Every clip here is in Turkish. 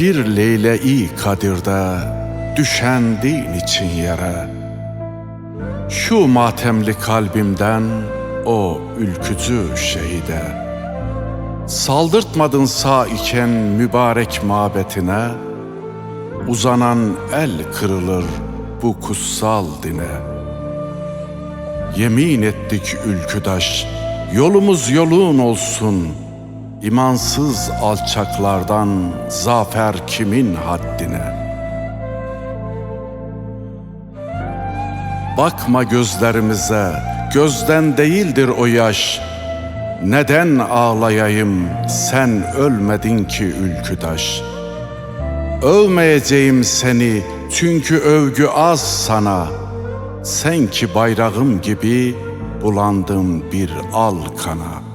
Bir leyle-i kadirde düşendin için yere Şu matemli kalbimden o ülkücü şehide. Saldırtmadın sağ iken mübarek mabetine. Uzanan el kırılır bu kutsal dine. Yemin ettik ülküdaş Yolumuz yolun olsun İmansız alçaklardan zafer kimin haddine? Bakma gözlerimize, gözden değildir o yaş. Neden ağlayayım, sen ölmedin ki ülküdaş. Övmeyeceğim seni, çünkü övgü az sana. Sen ki bayrağım gibi bulandım bir al kana.''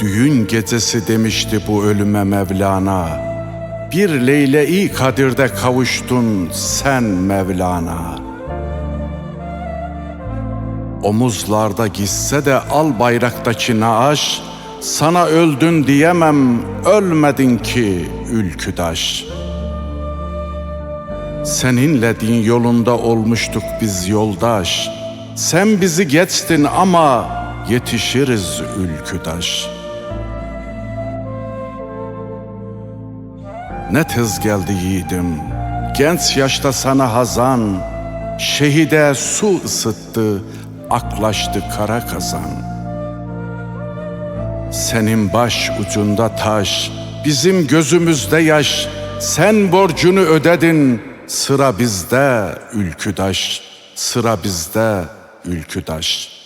Düğün gecesi demişti bu ölüme Mevlana. Bir leyle-i kadirde kavuştun sen Mevlana. Omuzlarda gitse de al bayraktaki naaş, sana öldün diyemem, ölmedin ki ülküdaş. Seninle din yolunda olmuştuk biz yoldaş. Sen bizi geçtin ama yetişiriz ülküdaş.'' Ne tez geldi yiğidim, genç yaşta sana hazan, şehide su ısıttı, aklaştı kara kazan. Senin baş ucunda taş, bizim gözümüzde yaş, sen borcunu ödedin, sıra bizde ülküdaş, sıra bizde ülküdaş.''